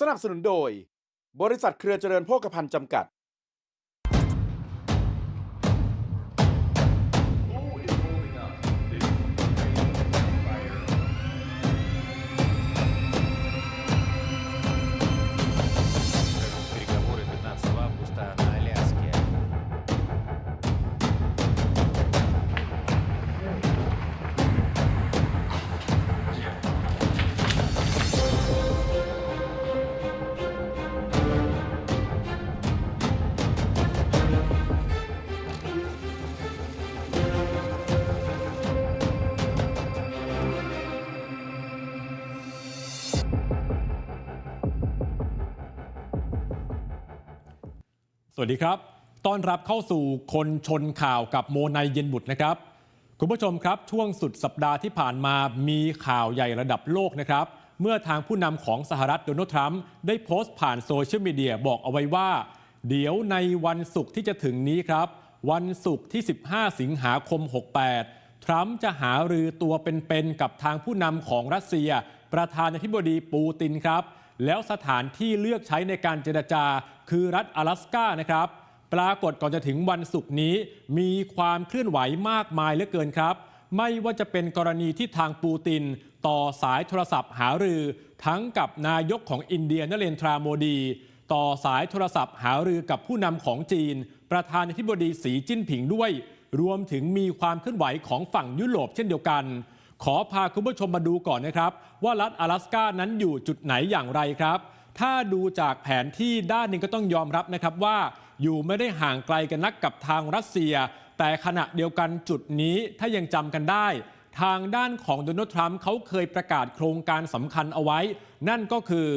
สนับสนุนโดย บริษัทเครือเจริญโภคภัณฑ์จำกัด วัสดีครับ ต้อนรับเข้าสู่คนชนข่าวกับโมนายเย็นบุตรนะครับ คุณผู้ชมครับ ช่วงสุดสัปดาห์ที่ผ่านมามีข่าวใหญ่ระดับโลกนะครับ เมื่อทางผู้นำของสหรัฐโดนัลด์ทรัมป์ได้โพสต์ผ่านโซเชียลมีเดียบอกเอาไว้ว่า เดี๋ยวในวันศุกร์ที่จะถึงนี้ครับ วันศุกร์ที่ 15 สิงหาคม 68 ทรัมป์จะหารือตัวเป็นๆกับทางผู้นำของรัสเซีย ประธานาธิบดีปูตินครับ แล้วสถานที่เลือกใช้ในการเจรจา คือรัฐ阿拉สกานะครับ ปรากฏก่อนจะถึงวันศุกร์นี้ มีความเคลื่อนไหวมากมายเหลือเกินครับ ไม่ว่าจะเป็นกรณีที่ทางปูติน ต่อสายโทรศัพท์หารือ ทั้งกับนายกของอินเดียนเรนทราโมดี ต่อสายโทรศัพท์หารือกับผู้นำของจีน ประธานาธิบดีสีจิ้นผิงด้วย รวมถึงมีความเคลื่อนไหวของฝั่งยุโรปเช่นเดียวกัน ขอพาคุณผู้ชมมาดูก่อนนะครับ ว่ารัฐ阿拉สกานั้นอยู่จุดไหนอย่างไรครับ ถ้าดูจากแผนที่ด้านหนึงก็ต้องยอมรับนะครับว่าอยู่ไม่ได้ห่างไกลกันนักกับทางรัสเซีย แต่ขณะเดียวกันจุดนี้ถ้ายังจำกันได้ ทางด้านของโดนัลด์ทรัมป์เขาเคยประกาศโครงการสำคัญเอาไว้ นั่นก็คือ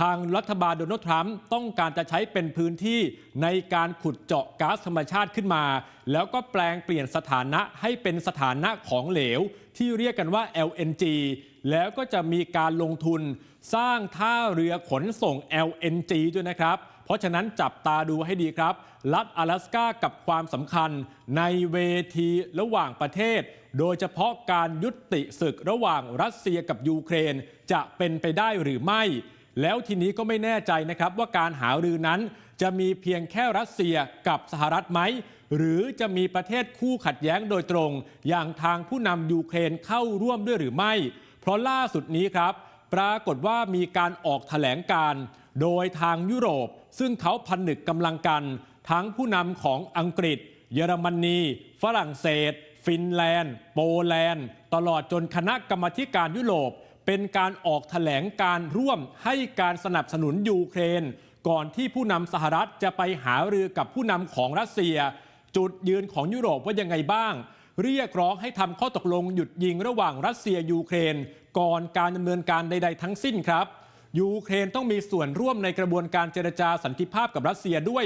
ทางรัฐบาลโดนัลด์ทรัมป์ต้องการจะใช้เป็นพื้นที่ในการขุดเจาะก๊าซธรรมชาติขึ้นมา แล้วก็แปลงเปลี่ยนสถานะให้เป็นสถานะของเหลว ที่เรียกกันว่า LNG แล้วก็จะมีการลงทุนสร้างท่าเรือขนส่ง LNG ด้วยนะครับ เพราะฉะนั้นจับตาดูให้ดีครับ รัฐ阿拉สกากับความสำคัญในเวทีระหว่างประเทศ โดยเฉพาะการยุติศึกระหว่างรัสเซียกับยูเครนจะเป็นไปได้หรือไม่ แล้วทีนี้ก็ไม่แน่ใจนะครับว่าการหารือนั้นจะมีเพียงแค่รัสเซียกับสหรัฐไหม หรือจะมีประเทศคู่ขัดแย้งโดยตรง อย่างทางผู้นำยูเครนเข้าร่วมด้วยหรือไม่ เพราะล่าสุดนี้ครับ ปรากฏว่ามีการออกแถลงการ โดยทางยุโรป ซึ่งเขาผนึกกำลังกัน ทั้งผู้นำของอังกฤษ เยอรมนี ฝรั่งเศส ฟินแลนด์ โปแลนด์ ตลอดจนคณะกรรมธิการยุโรป เป็นการออกแถลงการร่วมให้การสนับสนุนยูเครน ก่อนที่ผู้นำสหรัฐจะไปหารือกับผู้นำของรัสเซีย จุดยืนของยุโรปว่ายังไงบ้าง เรียกร้องให้ทำข้อตกลงหยุดยิงระหว่างรัสเซียยูเครน ก่อนการดำเนินการใด ๆ ทั้งสิ้นครับ ยูเครนต้องมีส่วนร่วมในกระบวนการเจรจาสันติภาพกับรัสเซียด้วย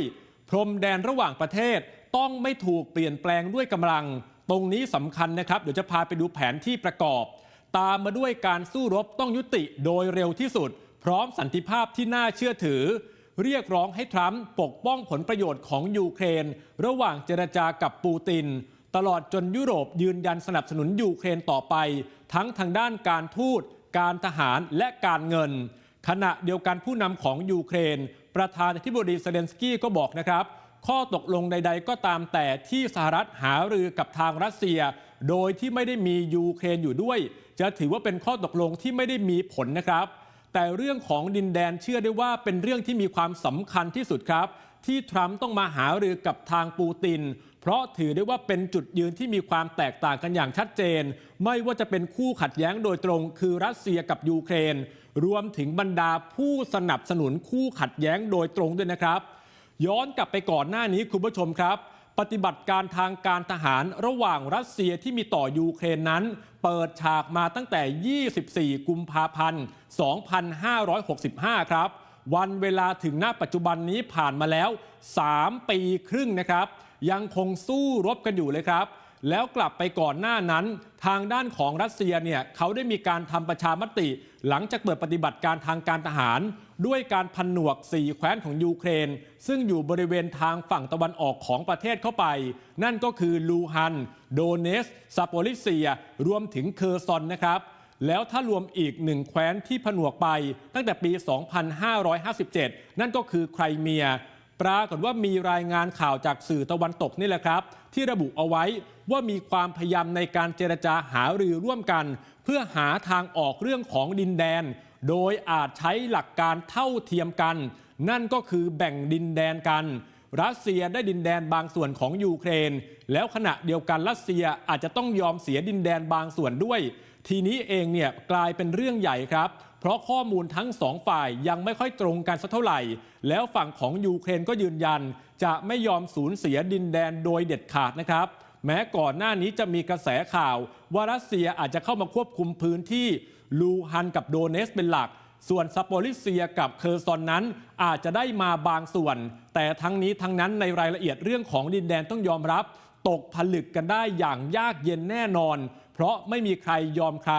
พรมแดนระหว่างประเทศต้องไม่ถูกเปลี่ยนแปลงด้วยกำลัง ตรงนี้สำคัญนะครับ เดี๋ยวจะพาไปดูแผนที่ประกอบ ตามมาด้วยการสู้รบต้องยุติโดยเร็วที่สุด พร้อมสันติภาพที่น่าเชื่อถือเรียกร้องให้ทรัมป์ปกป้องผลประโยชน์ของยูเครน ระหว่างเจรจากับปูติน ตลอดจนยุโรปยืนยันสนับสนุนยูเครนต่อไป ทั้งทางด้านการทูต การทหารและการเงิน ขณะเดียวกันผู้นำของยูเครน ประธานาธิบดีเซเลนสกี้ก็บอกนะครับ ข้อตกลงใด ๆ ก็ตามแต่ที่สหรัฐหารือกับทางรัสเซีย โดยที่ไม่ได้มียูเครนอยู่ด้วย จะถือว่าเป็นข้อตกลงที่ไม่ได้มีผลนะครับ แต่เรื่องของดินแดนเชื่อได้ว่าเป็นเรื่องที่มีความสำคัญที่สุดครับ ที่ทรัมป์ต้องมาหารือกับทางปูติน เพราะถือได้ว่าเป็นจุดยืนที่มีความแตกต่างกันอย่างชัดเจน ไม่ว่าจะเป็นคู่ขัดแย้งโดยตรง คือรัสเซียกับยูเครน รวมถึงบรรดาผู้สนับสนุนคู่ขัดแย้งโดยตรงด้วยนะครับ ย้อนกลับไปก่อนหน้านี้คุณผู้ชมครับ ปฏิบัติการทางการทหารระหว่างรัสเซียที่มีต่อยูเครนนั้น เปิดฉากมาตั้งแต่ 24 กุมภาพันธ์ 2565 ครับ วันเวลาถึงณปัจจุบันนี้ผ่านมาแล้ว 3 ปีครึ่งนะครับ ยังคงสู้รบกันอยู่เลยครับ แล้วกลับไปก่อนหน้านั้น ทางด้านของรัสเซียเนี่ยเขาได้มีการทำประชามติ หลังจากเปิดปฏิบัติการทางการทหาร ด้วยการพันหนวก 4 แคว้นของยูเครน ซึ่งอยู่บริเวณทางฝั่งตะวันออกของประเทศเข้าไป นั่นก็คือลูฮัน โดเนสซาโปลิเซีย รวมถึงเคอร์ซอนนะครับ แล้วถ้ารวมอีกหนึ่งแคว้นที่ผนวกไป ตั้งแต่ปี 2557 นั่นก็คือไครเมีย ปรากฏว่ามีรายงานข่าวจากสื่อตะวันตกนี่แหละครับ ที่ระบุเอาไว้ว่ามีความพยายามในการเจรจาหารือร่วมกัน เพื่อหาทางออกเรื่องของดินแดน โดยอาจใช้หลักการเท่าเทียมกัน นั่นก็คือแบ่งดินแดนกันรัสเซียได้ดินแดนบางส่วนของยูเครน แล้วขณะเดียวกันรัสเซียอาจจะต้องยอมเสียดินแดนบางส่วนด้วย ทีนี้เองเนี่ยกลายเป็นเรื่องใหญ่ครับ เพราะข้อมูลทั้งสองฝ่ายยังไม่ค่อยตรงกันสักเท่าไหร่ แล้วฝั่งของยูเครนก็ยืนยัน จะไม่ยอมสูญเสียดินแดนโดยเด็ดขาดนะครับ แม้ก่อนหน้านี้จะมีกระแสข่าว ว่ารัสเซียอาจจะเข้ามาควบคุมพื้นที่ลูฮันกับโดเนสเป็นหลักส่วนซัปโปริเซียกับเคอร์ซอนนั้นอาจจะได้มาบางส่วน แต่ทั้งนี้ทั้งนั้นในรายละเอียดเรื่องของดินแดนต้องยอมรับ ตกผลึกกันได้อย่างยากเย็นแน่นอน เพราะไม่มีใครยอมใคร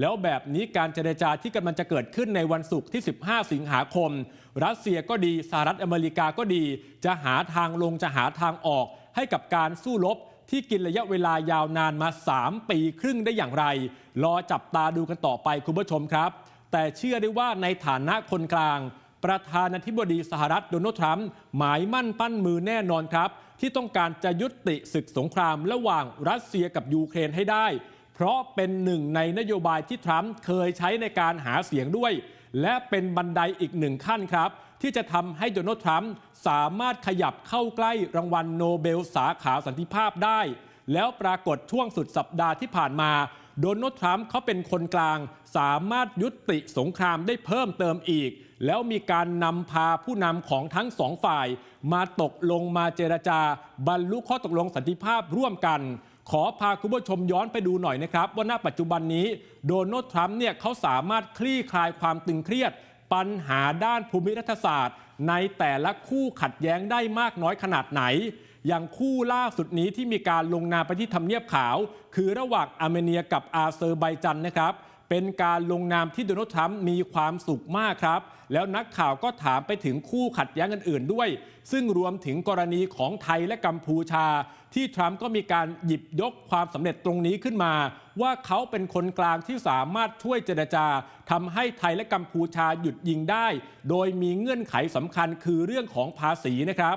แล้วแบบนี้การเจรจาที่กำลังจะเกิดขึ้นในวันศุกร์ที่ 15 สิงหาคม รัสเซียก็ดีสหรัฐอเมริกาก็ดี จะหาทางลงจะหาทางออก ให้กับการสู้รบที่กินระยะเวลายาวนานมา 3 ปีครึ่งได้อย่างไร รอจับตาดูกันต่อไปคุณผู้ชมครับ แต่เชื่อได้ว่าในฐานะคนกลาง ประธานาธิบดีสหรัฐโดนัลด์ทรัมป์หมายมั่นปั้นมือแน่นอนครับ ที่ต้องการจะยุติศึกสงครามระหว่างรัสเซียกับยูเครนให้ได้ เพราะเป็นหนึ่งในนโยบายที่ทรัมป์เคยใช้ในการหาเสียงด้วย และเป็นบันไดอีกหนึ่งขั้นครับ ที่จะทำให้โดนัลด์ทรัมป์สามารถขยับเข้าใกล้รางวัลโนเบลสาขาสันติภาพได้ แล้วปรากฏช่วงสุดสัปดาห์ที่ผ่านมาโดนัลด์ทรัมป์เขาเป็นคนกลาง สามารถยุติสงครามได้เพิ่มเติมอีก แล้วมีการนำพาผู้นำของทั้งสองฝ่าย มาตกลงมาเจรจา บรรลุข้อตกลงสันติภาพร่วมกัน ขอพาคุณผู้ชมย้อนไปดูหน่อยนะครับ ว่าณปัจจุบันนี้โดนัลด์ทรัมป์เนี่ยเขาสามารถคลี่คลายความตึงเครียด ปัญหาด้านภูมิรัฐศาสตร์ ในแต่ละคู่ขัดแย้งได้มากน้อยขนาดไหน อย่างคู่ล่าสุดนี้ที่มีการลงนามไปที่ทำเนียบขาว คือระหว่างอาร์เมเนียกับอาเซอร์ไบจันนะครับ เป็นการลงนามที่โดนัลด์ทรัมป์มีความสุขมากครับ แล้วนักข่าวก็ถามไปถึงคู่ขัดแย้งอื่นๆด้วย ซึ่งรวมถึงกรณีของไทยและกัมพูชา ที่ทรัมป์ก็มีการหยิบยกความสำเร็จตรงนี้ขึ้นมา ว่าเขาเป็นคนกลางที่สามารถช่วยเจรจาทำให้ไทยและกัมพูชาหยุดยิงได้ โดยมีเงื่อนไขสำคัญคือเรื่องของภาษีนะครับ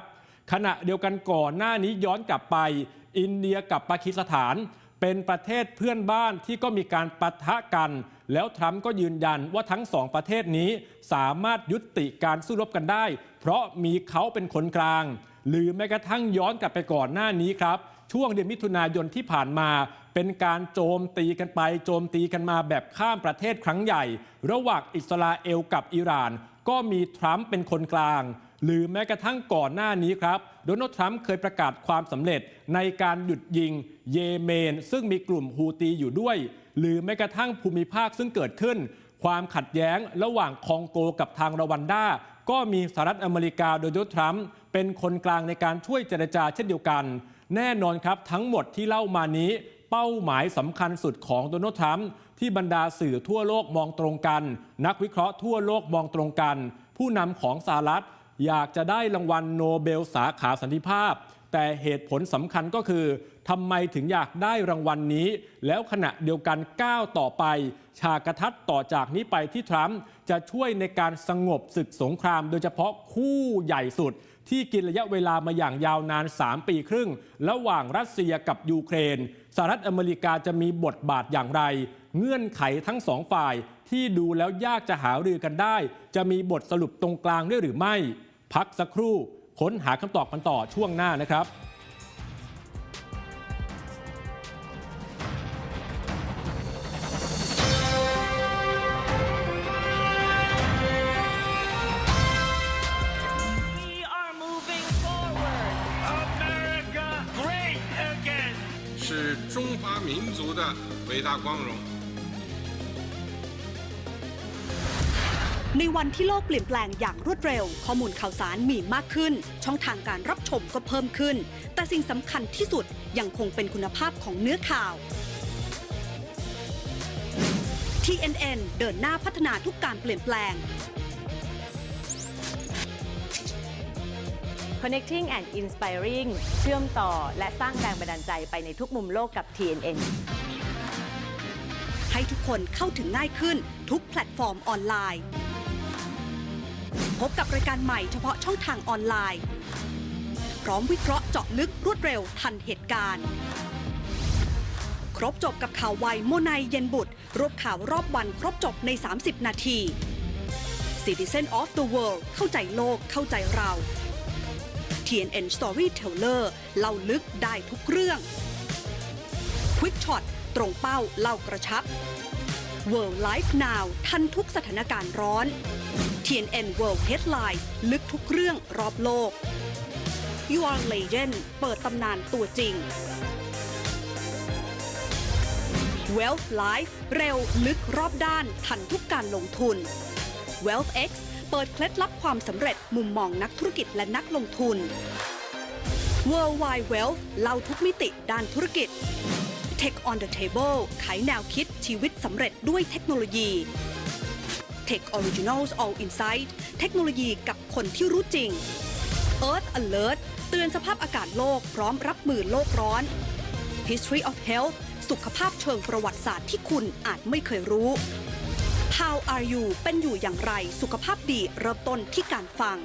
ขณะเดียวกันก่อนหน้านี้ย้อนกลับไป อินเดียกับปากีสถาน เป็นประเทศเพื่อนบ้านที่ก็มีการปะทะกัน แล้วทรัมป์ก็ยืนยันว่าทั้งสองประเทศนี้สามารถยุติการสู้รบกันได้ เพราะมีเขาเป็นคนกลาง หรือแม้กระทั่งย้อนกลับไปก่อนหน้านี้ครับ ช่วงเดือนมิถุนายนที่ผ่านมา เป็นการโจมตีกันไป โจมตีกันมาแบบข้ามประเทศครั้งใหญ่ ระหว่างอิสราเอลกับอิหร่าน ก็มีทรัมป์เป็นคนกลาง หรือแม้กระทั่งก่อนหน้านี้ครับ โดนัลด์ทรัมป์เคยประกาศความสำเร็จในการหยุดยิงเยเมน ซึ่งมีกลุ่มฮูตีอยู่ด้วย หรือแม้กระทั่งภูมิภาคซึ่งเกิดขึ้น ความขัดแย้งระหว่างคองโกกับทางรวันดาก็มีสหรัฐอเมริกาโดยโดนัลด์ทรัมป์เป็นคนกลางในการช่วยเจรจาเช่นเดียวกัน แน่นอนครับทั้งหมดที่เล่ามานี้เป้าหมายสำคัญสุดของโดนัลด์ทรัมป์ที่บรรดาสื่อทั่วโลกมองตรงกัน นักวิเคราะห์ทั่วโลกมองตรงกัน ผู้นำของสหรัฐ อยากจะได้รางวัลโนเบลสาขาสันติภาพ แต่เหตุผลสำคัญก็คือทำไมถึงอยากได้รางวัลนนี้ แล้วขณะเดียวกันก้าวต่อไป ฉากกระทัดต่อจากนี้ไปที่ทรัมป์จะช่วยในการสงบศึกสงคราม โดยเฉพาะคู่ใหญ่สุด ที่กินระยะเวลามาอย่างยาวนาน 3 ปีครึ่ง ระหว่างรัสเซียกับยูเครนสหรัฐอเมริกาจะมีบทบาทอย่างไร เงื่อนไขทั้งสองฝ่ายที่ดูแล้วยากจะหารือกันได้ จะมีบทสรุปตรงกลางได้หรือไม่ พักสักครู่ ค้นหาคำตอบกันต่อช่วงหน้านะครับ We are moving forward. America great again 是中华民族的伟大光荣。 ในวันที่โลกเปลี่ยนแปลงอย่างรวดเร็ว ข้อมูลข่าวสารมีมากขึ้น ช่องทางการรับชมก็เพิ่มขึ้น แต่สิ่งสำคัญที่สุดยังคงเป็นคุณภาพของเนื้อข่าว TNN เดินหน้าพัฒนาทุกการเปลี่ยนแปลง Connecting and inspiring เชื่อมต่อและสร้างแรงบันดาลใจไปในทุกมุมโลกกับ TNN ให้ให้ทุกคนเข้าถึงง่ายขึ้นทุกแพลตฟอร์มออนไลน์ พบกับรายการใหม่เฉพาะช่องทางออนไลน์ พร้อมวิเคราะห์เจาะลึกรวดเร็วทันเหตุการณ์ ครบจบกับข่าวไวโมไนเย็นบุตรรวบข่าวรอบวันครบจบใน 30 นาที Citizen of the World เข้าใจโลกเข้าใจเรา TNN Storyteller เล่าลึกได้ทุกเรื่อง Quick Shot ตรงเป้าเล่ากระชับ World Life Now ทันทุกสถานการณ์ร้อน TNN World Headline ลึกทุกเรื่องรอบโลก You Are Legend เปิดตำนานตัวจริง Wealth Life เร็วลึกรอบด้านทันทุกการลงทุน Wealth X เปิดเคล็ดลับความสำเร็จมุมมองนักธุรกิจและนักลงทุน Worldwide Wealth เล่าทุกมิติด้านธุรกิจ Tech on the Table ไขแนวคิดชีวิตสำเร็จด้วยเทคโนโลยี Tech Originals All Insight เทคโนโลยีกับคนที่รู้จริง Earth Alert เตือนสภาพอากาศโลกพร้อมรับมือโลกร้อน History of Health สุขภาพเชิงประวัติศาสตร์ที่คุณอาจไม่เคยรู้ How are you เป็นอยู่อย่างไร สุขภาพดีเริ่มต้นที่การฟัง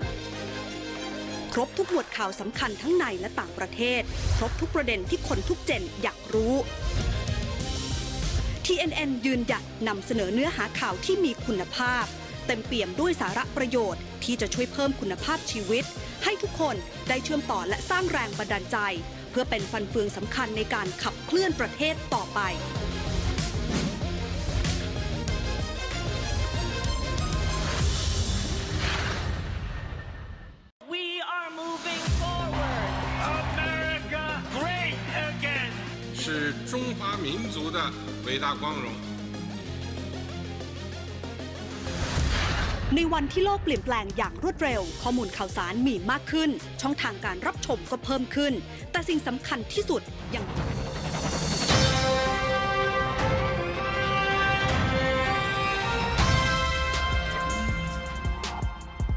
รบทุกหมวดข่าวสำคัญทั้งในและต่างประเทศ ครบทุกประเด็นที่คนทุกเจนอยากรู้ TNN ยืนหยัดนำเสนอเนื้อหาข่าวที่มีคุณภาพ เต็มเปี่ยมด้วยสาระประโยชน์ ที่จะช่วยเพิ่มคุณภาพชีวิต ให้ทุกคนได้เชื่อมต่อและสร้างแรงบันดาลใจ เพื่อเป็นฟันเฟืองสำคัญในการขับเคลื่อนประเทศต่อไป 的伟大光荣。 ในวันที่โลกเปลี่ยนแปลงอย่างรวดเร็ว ข้อมูลข่าวสารมีมากขึ้น ช่องทางการรับชมก็เพิ่มขึ้น แต่สิ่งสำคัญที่สุดยัง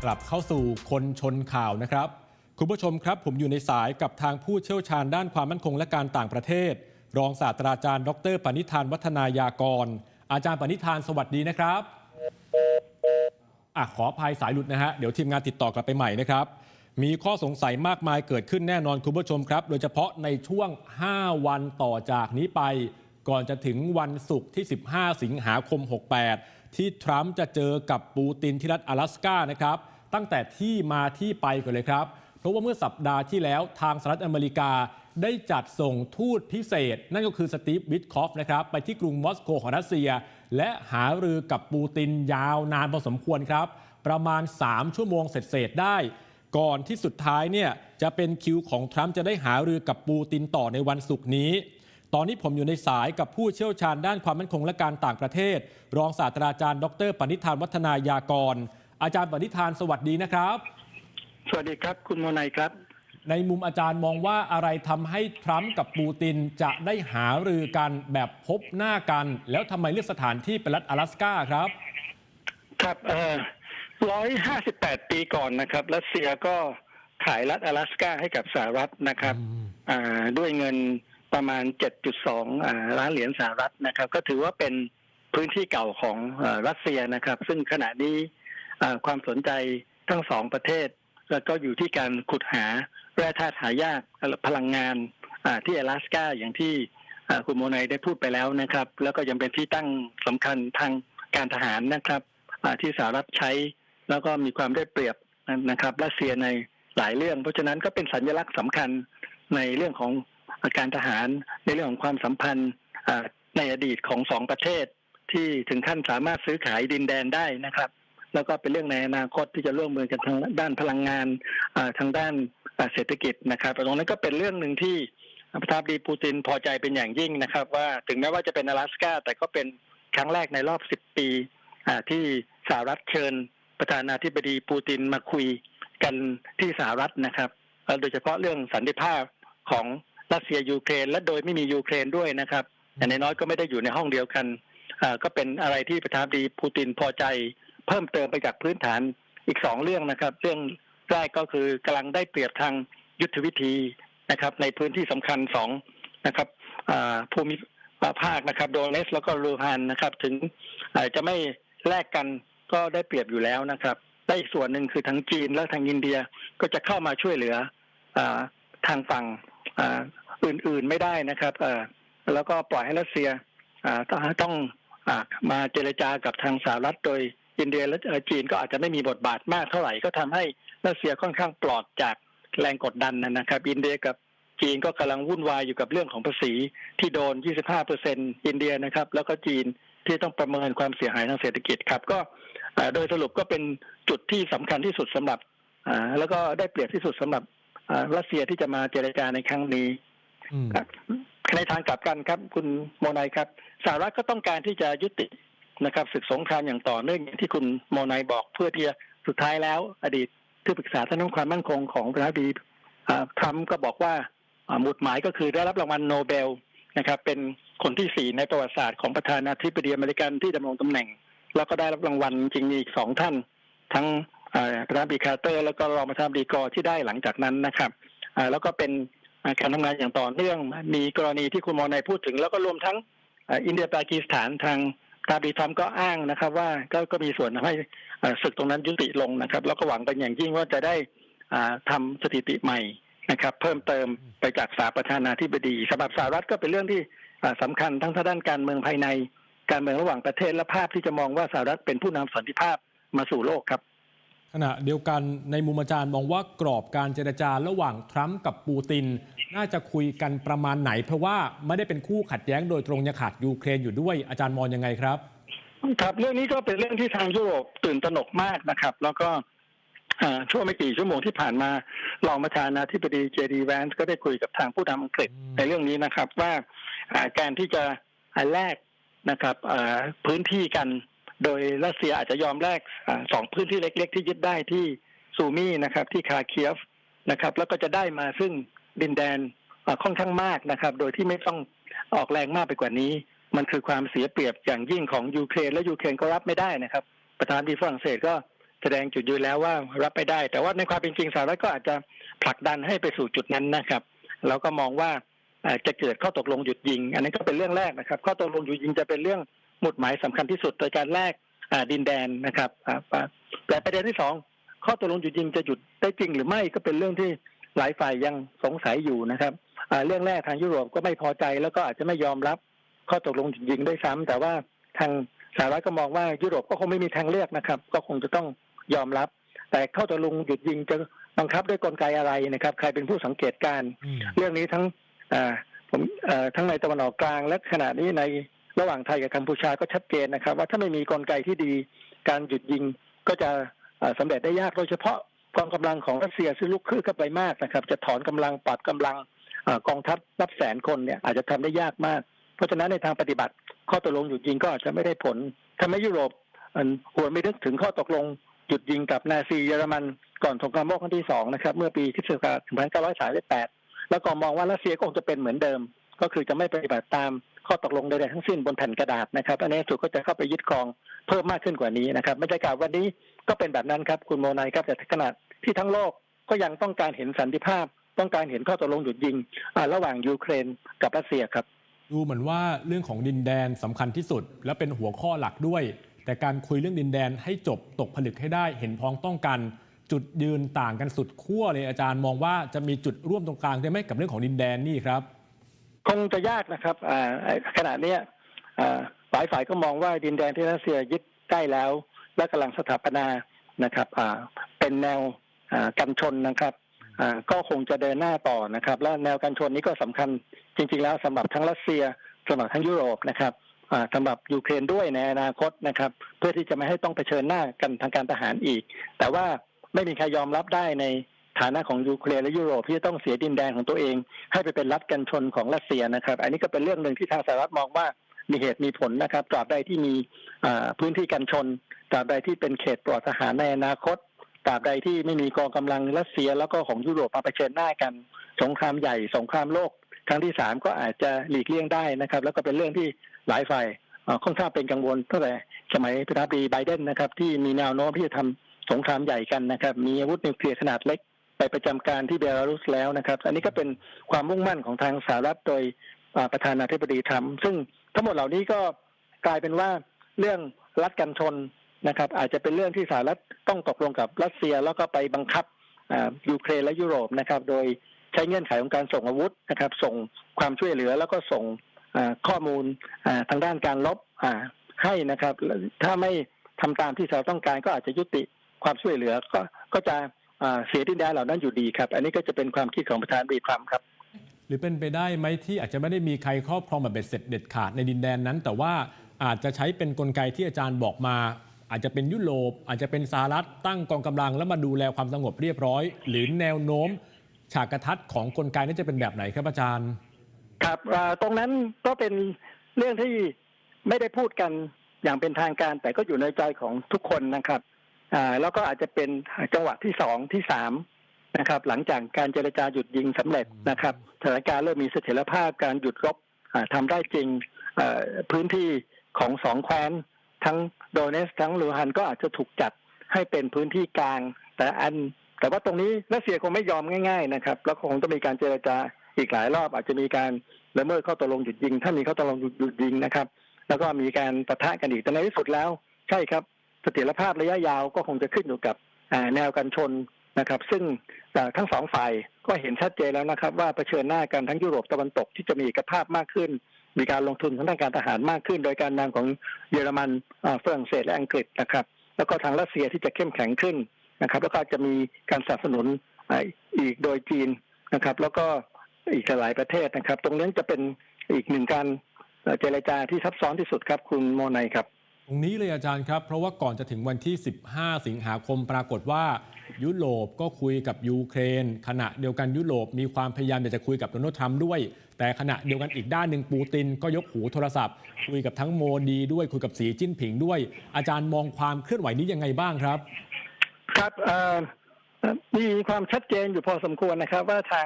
กลับเข้าสู่คนชนข่าวนะครับ คุณผู้ชมครับ ผมอยู่ในสายกับทางผู้เชี่ยวชาญด้านความมั่นคงและการต่างประเทศ รองศาสตราจารย์ ดรปณิธานวัฒนายากร อาจารย์ปณิธานสวัสดีนะครับอะขออภัยสายหลุดนะฮะ เดี๋ยวทีมงานติดต่อกลับไปใหม่นะครับ มีข้อสงสัยมากมายเกิดขึ้นแน่นอนคุณผู้ชมครับ โดยเฉพาะในช่วง 5 วันต่อจากนี้ไป ก่อนจะถึงวันศุกร์ที่ 15 สิงหาคม 68 ที่ทรัมป์จะเจอกับปูตินที่รัฐ阿拉สกานะครับ ตั้งแต่ที่มาที่ไปก่อนเลยครับ เพราะว่าเมื่อสัปดาห์ที่แล้วทางสหรัฐอเมริกา ได้จัดส่งทูตพิเศษ นั่นก็คือสตีฟวิทคอฟนะครับไปที่กรุงมอสโกของรัสเซีย และหารือกับปูตินยาวนานพอสมควรครับ ประมาณ 3 ชั่วโมงเสร็จๆได้ ก่อนที่สุดท้ายเนี่ยจะเป็นคิวของทรัมป์จะได้หารือกับปูตินต่อในวันศุกร์นี้ตอนนี้ผมอยู่ในสายกับผู้เชี่ยวชาญด้านความมั่นคงและการต่างประเทศ รองศาสตราจารย์ ดรปณิธานวัฒนายากร อาจารย์ปณิธานสวัสดีนะครับ สวัสดีครับ คุณโมนายครับ ในมุมอาจารย์มองว่าอะไรทำให้ทรัมป์กับปูตินจะได้หารือกันแบบพบหน้ากัน แล้วทำไมเลือกสถานที่เป็นรัฐ阿拉สกาครับ ครับเอ่อร้อยห้าสิบแปดปีก่อนนะครับ รัสเซียก็ขายรัฐ阿拉สกาให้กับสหรัฐนะครับอ่าด้วยเงินประมาณ 7.2อ่าล้านเหรียญสหรัฐนะครับ ก็ถือว่าเป็นพื้นที่เก่าของเอ่อรัสเซียนะครับ ซึ่งขณะนี้อ่าความสนใจทั้งสองประเทศ แล้วก็อยู่ที่การขุดหา แร่ธาตุหายากพลังงานที่阿拉สกาอย่างที่คุณโมนายได้พูดไปแล้วนะครับ แล้วก็ยังเป็นที่ตั้งสำคัญทางการทหารนะครับที่สหรัฐใช้แล้วก็มีความได้เปรียบนะครับรัสเซียในหลายเรื่อง เพราะฉะนั้นก็เป็นสัญลักษณ์สำคัญในเรื่องของการทหารในเรื่องของความสัมพันธ์ในอดีตของสองประเทศ ที่ถึงขั้นสามารถซื้อขายดินแดนได้นะครับ แล้วก็เป็นเรื่องในอนาคตที่จะร่วมมือกันทางด้านพลังงานทางด้าน เศรษฐกิจนะครับตรงนั้นก็เป็นเรื่องหนึ่งที่ประธานาธิบดีปูตินพอใจเป็นอย่างยิ่งนะครับ ว่าถึงแม้ว่าจะเป็น阿拉สกาแต่ก็เป็นครั้งแรกในรอบ10ปีที่สหรัฐเชิญประธานาธิบดีปูตินมาคุยกันที่สหรัฐนะครับโดยเฉพาะเรื่องสันติภาพของรัสเซียยูเครน และโดยไม่มียูเครนด้วยนะครับแต่ในน้อยก็ไม่ได้อยู่ในห้องเดียวกันก็เป็นอะไรที่ประธานาธิบดีปูตินพอใจ เพิ่มเติมไปจากพื้นฐานอีกสองเรื่องนะครับ เรื่อง แรกก็คือกำลังได้เปรียบทางยุทธวิธีนะครับ ในพื้นที่สำคัญสองนะครับภูมิภาคนะครับโดเนสแล้วก็ลูฮานนะครับ ถึงจะไม่แลกกันก็ได้เปรียบอยู่แล้วนะครับและอีกส่วนหนึ่งคือทางจีนและทางอินเดียก็จะเข้ามาช่วยเหลืออทางฝั่งอื่นๆไม่ได้นะครับเอแล้วก็ปล่อยให้รัสเซียต้องมาเจรจากับทางสหรัฐโดย อินเดียและเอ่อจีนก็อาจจะไม่มีบทบาทมากเท่าไหร่ก็ทำให้รัสเซียค่อนข้างปลอดจากแรงกดดันนะครับ อินเดียกับจีนก็กำลังวุ่นวายอยู่กับเรื่องของภาษีที่โดน 25เปอร์เซ็นอินเดียนะครับ แล้วก็จีนที่ต้องประเมินความเสียหายทางเศรษฐกิจครับ ก็อ่าโดยสรุปก็เป็นจุดที่สำคัญที่สุดสำหรับอ่าแล้วก็ได้เปรียบที่สุดสำหรับอ่ารัสเซียที่จะมาเจรจาในครั้งนี้อืมครับในทางกลับกันครับ คุณโมนายครับสหรัฐก็ต้องการที่จะยุติ นะครับศึกสงครามอย่างต่อเนื่องอย่างที่คุณโมนายบอกเพื่อที่จะสุดท้ายแล้ว อดีตที่ปรึกษาท่านด้านความมั่นคงของประธานาธิบดีทรัมป์ก็บอกว่าหมุดหมายก็คือได้รับรางวัลโนเบลนะครับเป็นคนที่สี่ในประวัติศาสตร์ของประธานาธิบดีอเมริกันที่ดำรงตำแหน่ง แล้วก็ได้รับรางวัลจริงมีอีกสองท่าน ทั้งประธานาธิบดีคาร์เตอร์ แล้วก็รองประธานาธิบดีกอร์ที่ได้หลังจากนั้นนะครับแล้วก็เป็นการทำงานอย่างต่อเนื่องมีกรณีที่คุณมอนายพูดถึง แล้วก็รวมทั้งอินเดียปากีสถานทาง ตาดีทรัมก็อ้างนะครับว่าก็ก็มีส่วนทำให้ศึกตรงนั้นยุติลงนะครับ แล้วก็หวังเป็นอย่างยิ่งว่าจะได้ทำทำสถิติใหม่นะครับ เพิ่มเติมไปจากสาประธานาธิบดีสำหรับสหรัฐก็เป็นเรื่องที่สำสำคัญทั้งทางด้านการเมืองภายใน การเมืองระหว่างประเทศและภาพที่จะมองว่าสหรัฐเป็นผู้นำสันติภาพมาสู่โลกครับ ขณะเดียวกันในมุมอาจารย์มองว่ากรอบการเจรจาระหว่างทรัมป์กับปูติน น่าจะคุยกันประมาณไหน เพราะว่าไม่ได้เป็นคู่ขัดแย้งโดยตรงยังขาดยูเครนอยู่ด้วยอาจารย์มองยังไงครับครับเรื่องนี้ก็เป็นเรื่องที่ทางยุโรปตื่นตระหนกมากนะครับ แล้วก็อ่าช่วงไม่กี่ชั่วโมงที่ผ่านมารองประธานาธิบดีเจดีแวนส์ก็ได้คุยกับทางผู้นำอังกฤษอืมในเรื่องนี้นะครับ ว่าอ่าการที่จะอ่าแลกนะครับอ่าพื้นที่กัน โดยรัสเซียอาจจะยอมแลกสองพื้นที่เล็ก ๆ ที่ยึดได้ที่ซูมี่นะครับ ที่คาเคียฟนะครับ แล้วก็จะได้มาซึ่งดินแดนค่อนข้างมากนะครับ โดยที่ไม่ต้องออกแรงมากไปกว่านี้ มันคือความเสียเปรียบอย่างยิ่งของยูเครนและยูเครนก็รับไม่ได้นะครับ ประธานดีฝรั่งเศสก็แสดงจุดยืนแล้วว่ารับไม่ได้ แต่ว่าในความเป็นจริงสหรัฐก็อาจจะผลักดันให้ไปสู่จุดนั้นนะครับ แล้วก็มองว่าจะเกิดข้อตกลงหยุดยิง อันนี้นก็เป็นเรื่องแรกนะครับ ข้อตกลงหยุดยิงจะเป็นเรื่อง หมุดหมายสำคัญที่สุดโดยการแลกอ่าดินแดนนะครับอ่าอ่าแต่ประเด็นที่สองข้อตกลงหยุดยิงจะหยุดได้จริงหรือไม่ก็เป็นเรื่องที่หลายฝ่ายยังสงสัยอยู่นะครับอ่าเรื่องแรกทางยุโรปก็ไม่พอใจแล้วก็อาจจะไม่ยอมรับข้อตกลงหยุดยิงด้วยซ้ำแต่ว่าทางสหรัฐก็มองว่ายุโรปก็คงไม่มีทางเลือกนะครับ ก็คงจะต้องยอมรับ แต่ข้อตกลงหยุดยิงจะบังคับด้วยกลไกอะไรนะครับ ใครเป็นผู้สังเกตการณ์อืมเรื่องนี้ทั้งอ่าผมเอ่อทั้งในตะวันออกกลางและขณะนี้ใน ระหว่างไทยกับกัมพูชาก็ชัดเจนนะครับ ว่าถ้าไม่มีกลไกที่ดีการหยุดยิงก็จะเอ่อสำเร็จได้ยากโดยเฉพาะกองกำลังของรัสเซียซึ่งลุกขึ้นเข้าไปมากนะครับ จะถอนกำลังปัดกำลังอกองทัพนับแสนคนเนี่ยอาจจะทำได้ยากมาก เพราะฉะนั้นในทางปฏิบัติ ข้อตกลงหยุดยิงก็อาจจะไม่ได้ผลทำให้ยุโรปเอิ่มหวไม่นึกถึงข้อตกลงหยุดยิงกับนาซีเยอรมันก่อนสงครามโลกครั้งที่สองนะครับ เมื่อปีคริสต์ศักราช1938 แล้วก็มองว่ารัสเซียก็คงจะเป็นเหมือนเดิม ก็คือจะไม่ปฏิบัติตาม ข้อตกลงใดๆทั้งสิ้นบนแผ่นกระดาษนะครับ อันนี้สุดก็จะเข้าไปยึดครองเพิ่มมากขึ้นกว่านี้นะครับบรรยากาศวันนี้ก็เป็นแบบนั้นครับคุณโมนายครับแต่ขณะที่ทั้งโลกก็ยังต้องการเห็นสันติภาพ ต้องการเห็นข้อตกลงหยุดยิงระหว่างยูเครนกับรัสเซียครับ ดูเหมือนว่าเรื่องของดินแดนสำคัญที่สุด และเป็นหัวข้อหลักด้วย แต่การคุยเรื่องดินแดนให้จบตกผลึกให้ได้เห็นพ้องต้องกันจุดยืนต่างกันสุดขั้วเลยอาจารย์มองว่าจะมีจุดร่วมตรงกลางได้ไหมกับเรื่องของดินแดนนี่ครับ คงจะยากนะครับขณะนี้ฝ่าหลายฝ่ายก็มองว่าดินแดนที่รัสเซียยึดใกล้แล้ว และกำลังสถาปนานะครับเป็นแนวกันชนนะครับก็คงจะเดินหน้าต่อนะครับ และแนวกันชนนี้ก็สำคัญจริง ๆ แล้วสำหรับทั้งรัสเซียสำหรับทั้งยุโรปนะครับสำหรับยูเครนด้วยในอนาคตนะครับ เพื่อที่จะไม่ให้ต้องเผชิญหน้ากันทางการทหารอีก แต่ว่าไม่มีใครยอมรับได้ใน ฐานะของยูเครนและยุโรปที่จะต้องเสียดินแดนของตัวเอง ให้ไปเป็นรัฐกันชนของรัสเซียนะครับ อันนี้ก็เป็นเรื่องหนึ่งที่ทางสหรัฐมองว่ามีเหตุมีผลนะครับตราบใดที่มีพื้นที่กันชนตราบใดที่เป็นเขตปลอดทหารในอนาคตตราบใดที่ไม่มีกองกำลังรัสเซียแล้วก็ของยุโรปมาเผชิญหน้ากัน สงครามใหญ่สงครามโลกครั้งที่สามก็อาจจะหลีกเลี่ยงได้นะครับ แล้วก็เป็นเรื่องที่หลายฝ่ายค่อนข้างเป็นกังวลตั้งแต่สมัยประธานาธิบดีไบเดนนะครับที่มีแนวโน้มที่จะทำสงครามใหญ่กันนะครับ มีอาวุธนิวเคลียร์ขนาดเล็ก ไปประจำการที่เบลารุสแล้วนะครับ อันนี้ก็เป็นความมุ่งมั่นของทางสหรัฐโดยประธานาธิบดีทรัมป์ซึ่งทั้งหมดเหล่านี้ก็กลายเป็นว่าเรื่องรัฐกันชนนะครับ อาจจะเป็นเรื่องที่สหรัฐต้องตกลงกับรัสเซียแล้วก็ไปบังคับยูเครนและยุโรปนะครับ โดยใช้เงื่อนไขของการส่งอาวุธนะครับ ส่งความช่วยเหลือแล้วก็ส่งข้อมูลทางด้านการลบให้นะครับ ถ้าไม่ทำตามที่สหรัฐต้องการก็อาจจะยุติความช่วยเหลือก็ก็จะ เสียดินแดนเหล่านั้นอยู่ดีครับ อันนี้ก็จะเป็นความคิดของประธานาธิบดีทรัมป์ครับ หรือเป็นไปได้ไหมที่อาจจะไม่ได้มีใครครอบครองแบบเบ็ดเสร็จเด็ดขาดในดินแดนนั้น แต่ว่าอาจจะใช้เป็นกลไกที่อาจารย์บอกมา อาจจะเป็นยุโรปอาจจะเป็นสหรัฐตั้งกองกำลังแล้วมาดูแลความสงบเรียบร้อย หรือแนวโน้ม ฉากกระทัดของกลไกนั้นจะเป็นแบบไหนครับอาจารย์ ครับอ่าตรงนั้นก็เป็นเรื่องที่ไม่ได้พูดกันอย่างเป็นทางการแต่ก็อยู่ในใจของทุกคนนะครับ อ่าแล้วก็อาจจะเป็นจังหวะที่สองที่สามนะครับ หลังจากการเจรจาหยุดยิงสำเร็จนะครับสถานการณ์เริ่มมีเสถียรภาพการหยุดรบอ่าทำได้จริงอ่าพื้นที่ของสองแคว้นทั้งโดเนสทั้งลูฮันก็อาจจะถูกจัดให้เป็นพื้นที่กลาง แต่อัน แต่ว่าตรงนี้รัสเซียคงไม่ยอมง่าย ๆ นะครับ แล้วก็คงต้องมีการเจรจาอีกหลายรอบอาจจะมีการละเมิดข้อตกลงหยุดยิง ถ้ามีข้อตกลงหยุดยิงนะครับ แล้วก็มีการปะทะกันอีกแต่ในที่สุดแล้ว ใช่ครับ เสถียรภาพระยะยาวก็คงจะขึ้นอยู่กับแนวกันชนนะครับ ซึ่งทั้งสองฝ่ายก็เห็นชัดเจนแล้วนะครับ ว่าเผชิญหน้ากันทั้งยุโรปตะวันตกที่จะมีเอกภาพมากขึ้น มีการลงทุนทางด้านการทหารมากขึ้น โดยการนำของเยอรมันฝรั่งเศสและอังกฤษนะครับ แล้วก็ทางรัสเซียที่จะเข้มแข็งขึ้นนะครับ แล้วก็จะมีการสนับสนุนอีกโดยจีนนะครับ แล้วก็อีกหลายประเทศนะครับ ตรงนี้จะเป็นอีกหนึ่งการเอ่อเจรจาที่ซับซ้อนที่สุดครับคุณโมไนครับ ตรงนี้เลยอาจารย์ครับ เพราะว่าก่อนจะถึงวันที่ 15 สิงหาคมปรากฏว่า ยุโรปก็คุยกับยูเครน ขณะเดียวกันยุโรปมีความพยายามอยากจะคุยกับโดนัลด์ทรัมป์ด้วย แต่ขณะเดียวกันอีกด้านหนึ่งปูติน ก็ยกหูโทรศัพท์ คุยกับทั้งโมดีด้วยคุยกับสีจิ้นผิงด้วย อาจารย์มองความเคลื่อนไหวนี้ยังไงบ้างครับ ครับมีความชัดเจนอยู่พอสมควรนะครับ ว่าทาง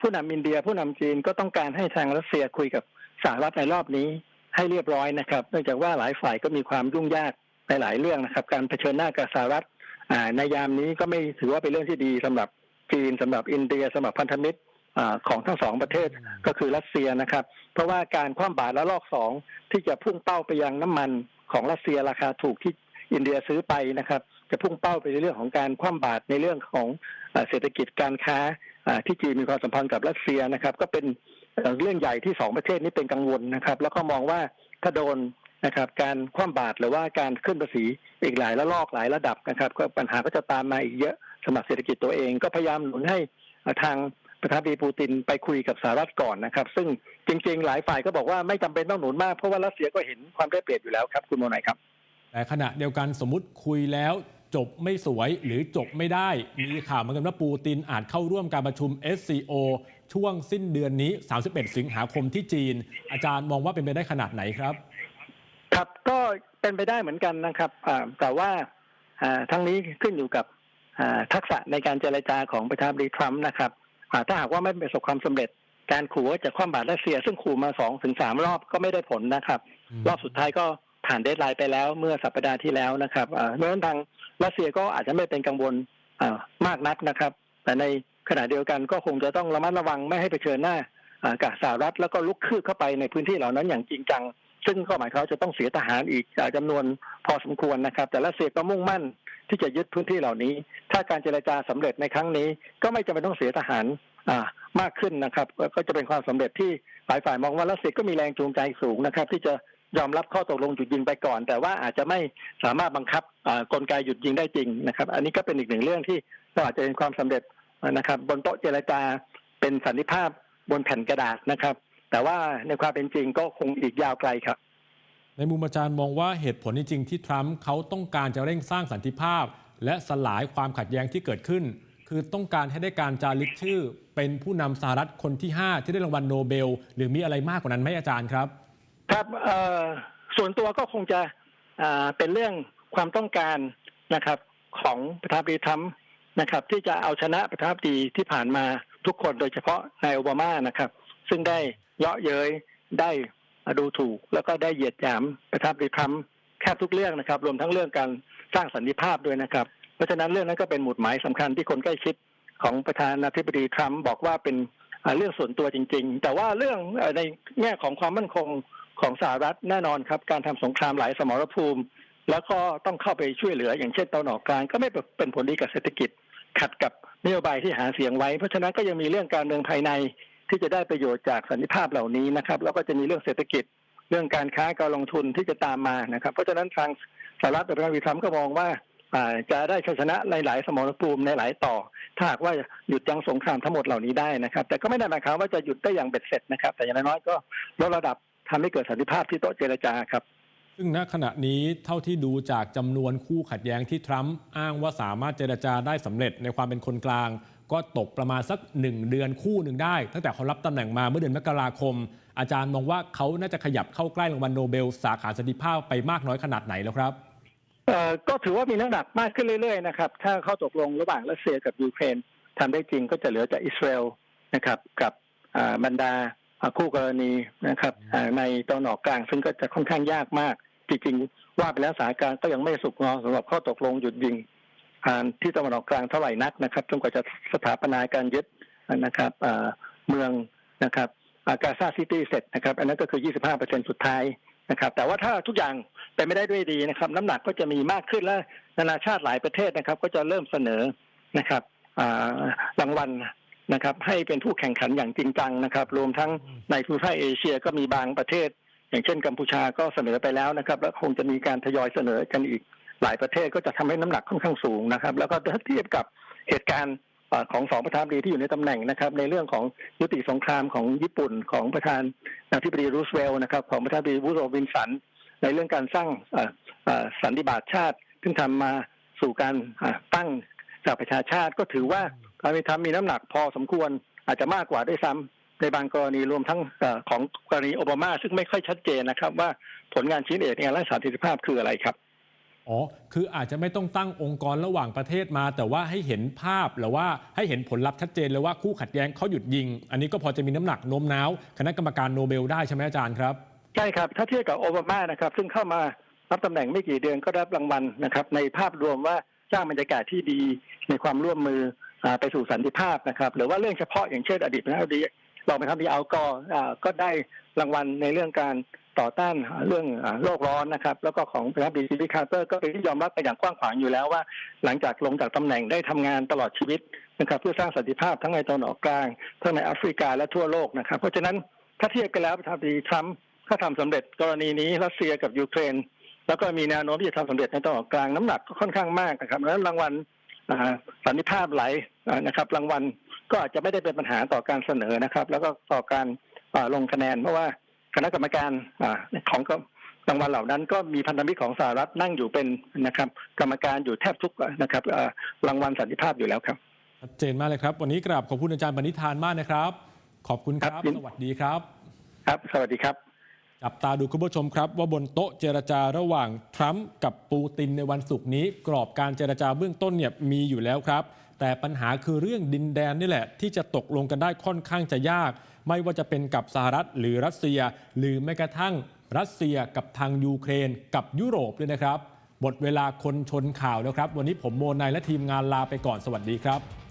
ผู้นำอินเดียผู้นำจีนก็ต้องการให้ทางรัสเซียคุยกับสหรัฐในรอบนี้ ให้เรียบร้อยนะครับเนื่องจากว่าหลายฝ่ายก็มีความยุ่งยากในหลายเรื่องนะครับ การเผชิญหน้ากับสหรัฐอ่าในยามนี้ก็ไม่ถือว่าเป็นเรื่องที่ดีสำหรับจีนสำหรับอินเดียสำหรับพันธมิตรอ่าของทั้งสองประเทศก็คือรัสเซียนะครับ เพราะว่าการคว่ำบาตรและลอกสองที่จะพุ่งเป้าไปยังน้ำมันของรัสเซียราคาถูกที่อินเดียซื้อไปนะครับ จะพุ่งเป้าไปในเรื่องของการคว่ำบาตรในเรื่องของเอ่อเศรษฐกิจการค้าอ่าที่จีนมีความสัมพันธ์กับรัสเซียนะครับ ก็เป็น เรื่องใหญ่ที่สองประเทศนี้เป็นกังวลนะครับ แล้วก็มองว่าถ้าโดนนะครับ การคว่ำบาตรหรือว่าการขึ้นภาษีอีกหลายระลอกหลายระดับนะครับ ก็ปัญหาก็จะตามมาอีกเยอะสำหรับเศรษฐกิจตัวเอง ก็พยายามหนุนให้ทางประธานาธิบดีปูตินไปคุยกับสหรัฐก่อนนะครับ ซึ่งจริง ๆ หลายฝ่ายก็บอกว่าไม่จำเป็นต้องหนุนมากเพราะว่ารัสเซียก็เห็นความได้เปรียบอยู่แล้วครับคุณโมนายครับแต่ขณะเดียวกันสมมติคุยแล้ว จบไม่สวยหรือจบไม่ได้ มีข่าวเหมือนกันว่าปูตินอาจเข้าร่วมการประชุม SCO ช่วงสิ้นเดือนนี้ 31 สิงหาคมที่จีน อาจารย์มองว่าเป็นไปได้ขนาดไหนครับ ครับก็เป็นไปได้เหมือนกันนะครับอ่าแต่ว่าอ่าทั้งนี้ขึ้นอยู่กับอ่าทักษะในการเจรจาของประธานาธิบดีทรัมป์นะครับอ่าถ้าหากว่าไม่ประสบความสำเร็จการขู่ว่าจะคว่ำบาตรรัสเซีย ซึ่งขู่มาสองถึงสามรอบก็ไม่ได้ผลนะครับอืมรอบสุดท้ายก็ ผ่านเดทไลน์ไปแล้วเมื่อสัปดาห์ที่แล้วนะครับเพราะฉะนั้นทางรัสเซียก็อาจจะไม่เป็นกังวลมากนักนะครับ แต่ในขณะเดียวกันก็คงจะต้องระมัดระวังไม่ให้ไปเชิญหน้ากับสหรัฐแล้วก็ลุกคืบเข้าไปในพื้นที่เหล่านั้นอย่างจริงจัง ซึ่งก็หมายความว่าจะต้องเสียทหารอีกอ่าจำนวนพอสมควรนะครับ แต่รัสเซียก็มุ่งมั่นที่จะยึดพื้นที่เหล่านี้ ถ้าการเจรจาสำเร็จในครั้งนี้ ก็ไม่จำเป็นต้องเสียทหารมากขึ้นนะครับ ก็จะเป็นความสำเร็จที่หลายฝ่ายมองว่ารัสเซียก็มีแรงจูงใจสูงนะครับ ที่จะ ยอมรับข้อตกลงหยุดยิงไปก่อน แต่ว่าอาจจะไม่สามารถบังคับกลไกหยุดยิงได้จริงนะครับ อันนี้ก็เป็นอีกหนึ่งเรื่องที่เราอาจจะเป็นความสำเร็จนะครับ บนโต๊ะเจรจาเป็นสันนิภาพบนแผ่นกระดาษนะครับ แต่ว่าในความเป็นจริงก็คงอีกยาวไกลครับ ในมุมอาจารย์มองว่าเหตุผลจริงที่ทรัมป์เขาต้องการจะเร่งสร้างสันติภาพ และสลายความขัดแย้งที่เกิดขึ้น คือต้องการให้ได้การจารึกชื่อ เป็นผู้นำสหรัฐคนที่ 5 ที่ได้รางวัลโนเบล หรือมีอะไรมากกว่านั้นไหมอาจารย์ครับ ครับส่วนตัวก็คงจะเป็นเรื่องความต้องการนะครับ ของประธานาธิบดีทรัมป์นะครับ ที่จะเอาชนะประธานาธิบดีที่ผ่านมาทุกคนโดยเฉพาะนายโอบามานะครับ ซึ่งได้เยาะเย้ยได้ดูถูก แล้วก็ได้เหยียดหยามประธานาธิบดีทรัมป์แทบทุกเรื่องนะครับ รวมทั้งเรื่องการสร้างสันติภาพด้วยนะครับ เพราะฉะนั้นเรื่องนั้นก็เป็นหมุดหมายสำคัญที่คนใกล้ชิดของประธานาธิบดีทรัมป์บอกว่าเป็นเรื่องส่วนตัวจริง ๆ แต่ว่าเรื่องในแง่ของความมั่นคง ของสหรัฐแน่นอนครับ การทำสงครามหลายสมรภูมิ แล้วก็ต้องเข้าไปช่วยเหลือ อย่างเช่นตะวันออกกลางก็ไม่เป็นผลดีกับเศรษฐกิจ ขัดกับนโยบายที่หาเสียงไว้ เพราะฉะนั้นก็ยังมีเรื่องการเมืองภายในที่จะได้ประโยชน์จากสันติภาพเหล่านี้นะครับ แล้วก็จะมีเรื่องเศรษฐกิจ เรื่องการค้าการลงทุนที่จะตามมานะครับ เพราะฉะนั้นทางสหรัฐโดยประธานาธิบดีทรัมก็มองว่าจะได้ชัยชนะในหลายสมรภูมิในหลายต่อ ถ้าหากว่าหยุดยั้งสงครามทั้งหมดเหล่านี้ได้นะครับ แต่ก็ไม่ได้หมายความว่าจะหยุดได้อย่างเบ็ดเสร็จนะครับ แต่อย่างน้อยก็ลดระดับ ทำให้เกิดสันติภาพที่โต๊ะเจรจาครับ ซึ่งณขณะนี้เท่าที่ดูจากจำนวนคู่ขัดแย้งที่ทรัมป์อ้างว่าสามารถเจรจาได้สำเร็จในความเป็นคนกลาง ก็ตกประมาณสักหนึ่งเดือนคู่หนึ่งได้ ตั้งแต่เขารับตำแหน่งมาเมื่อเดือนมกราคม อาจารย์มองว่าเขาน่าจะขยับเข้าใกล้รางวัลโนเบล สาขาสันติภาพไปมากน้อยขนาดไหนแล้วครับเอ่อก็ถือว่ามีน้ำหนักมากขึ้นเรื่อยๆนะครับถ้าเข้าตกลงระหว่างรัสเซียกับยูเครนทำได้จริงก็จะเหลือจากอิสราเอลนะครับกับอ่าบรรดาอ่า คู่กรณีนะครับอ่าในตะวันออกกลางซึ่งก็จะค่อนข้างยากมาก จริงๆ ว่าไปแล้วสถานการณ์ก็ยังไม่สุกงอสำหรับข้อตกลงหยุดยิงอ่าที่ตะวันออกกลางเท่าไหร่นักนะครับจนกว่าจะสถาปนาการยึดนะครับอ่าเมืองนะครับกาซาซิตี้เสร็จนะครับอันนั้นก็คือ 25%สุดท้ายนะครับแต่ว่าถ้าทุกอย่างเป็นไม่ได้ด้วยดีนะครับ น้ำหนักก็จะมีมากขึ้นและนานาชาติหลายประเทศนะครับ ก็จะเริ่มเสนอนะครับอ่ารางวัล นะครับให้เป็นผู้แข่งขันอย่างจริงจังนะครับ รวมทั้งในภูมิภาคเอเชียก็มีบางประเทศ อย่างเช่นกัมพูชาก็เสนอไปแล้วนะครับ แล้วคงจะมีการทยอยเสนอกันอีกหลายประเทศก็จะทำให้น้ำหนักค่อนข้างสูงนะครับ แล้วก็ถ้าเทียบกับเหตุการณ์อ่าของสองประธานาธิบดีที่อยู่ในตำแหน่งนะครับ ในเรื่องของยุติสงครามของญี่ปุ่นของประธานาธิบดีรูสเวลล์นะครับ ของประธานาธิบดีวูดโรวินสัน ในเรื่องการสร้างเอ่อเอ่อสันติบาตชาติซึ่งทำมาสู่การอ่าตั้งจากประชาชาติก็ถือว่า การมีทำมีน้ำหนักพอสมควรอาจจะมากกว่าด้วยซ้ำในบางกรณีรวมทั้งเออของกรณีโอบามา ซึ่งไม่ค่อยชัดเจนนะครับ ว่าผลงานชิ้นเอกในการรักษาสันติภาพคืออะไรครับอ๋อ คืออาจจะไม่ต้องตั้งองค์กรระหว่างประเทศมา แต่ว่าให้เห็นภาพหรือว่าให้เห็นผลลัพธ์ชัดเจนเลยว่าคู่ขัดแย้งเขาหยุดยิง อันนี้ก็พอจะมีน้ำหนักโน้มน้าวคณะกรรมการโนเบลได้ใช่ไหมอาจารย์ครับ ใช่ครับ ถ้าเทียบกับโอบามานะครับ ซึ่งเข้ามารับตำแหน่งไม่กี่เดือนก็ได้รับรางวัลนะครับ ในภาพรวมว่าสร้างบรรยากาศที่ดีในความร่วมมืออ่า ไปสู่สันติภาพนะครับ หรือว่าเรื่องเฉพาะอย่างเช่นอดีตประธานาธิบดีรองประธานาธิบดีอัลกอร์ก็ได้รางวัลในเรื่องการต่อต้านเรื่องโลกร้อนนะครับ แล้วก็ของประธานาธิบดีจิมมี่คาร์เตอร์ก็เป็นที่ยอมรับไปอย่างกว้างขวางอยู่แล้วว่า หลังจากลงจากตำแหน่งได้ทำงานตลอดชีวิตนะครับ เพื่อสร้างสันติภาพทั้งในตะวันออกกลางทั้งในแอฟริกาและทั่วโลกนะครับ เพราะฉะนั้นถ้าเทียบกันแล้วประธานาธิบดีทรัมป์ถ้าทำสำเร็จกรณีนี้รัสเซียกับยูเครน แล้วก็มีแนวโน้มที่จะทำสำเร็จในตะวันออกกลางน้ำหนักก็ค่อนข้างมากนะครับแล้วรางวัล สันติภาพหลายอ่านะครับ รางวัลก็อาจจะไม่ได้เป็นปัญหาต่อการเสนอนะครับ แล้วก็ต่อการอ่าลงคะแนน เพราะว่าคณะกรรมการอ่าของก็รางวัลเหล่านั้นก็มีพันธมิตรของสหรัฐนั่งอยู่เป็นนะครับ กรรมการอยู่แทบทุกนะครับอ่ารางวัลสันติภาพอยู่แล้วครับชัดเจนมากเลยครับ วันนี้กราบขอบคุณอาจารย์ปณิธานมากนะครับ ขอบคุณครับครับสวัสดีครับ ครับ สวัสดีครับ จับตาดูคุณผู้ชมครับ ว่าบนโต๊ะเจรจาระหว่างทรัมป์กับปูตินในวันศุกร์นี้ กรอบการเจรจาเบื้องต้นเนี่ยมีอยู่แล้วครับ แต่ปัญหาคือเรื่องดินแดนนี่แหละ ที่จะตกลงกันได้ค่อนข้างจะยาก ไม่ว่าจะเป็นกับสหรัฐหรือรัสเซีย หรือแม้กระทั่งรัสเซียกับทางยูเครน กับยุโรปด้วยนะครับหมดเวลาคนชนข่าวแล้วครับ วันนี้ผมโมนายและทีมงานลาไปก่อนสวัสดีครับ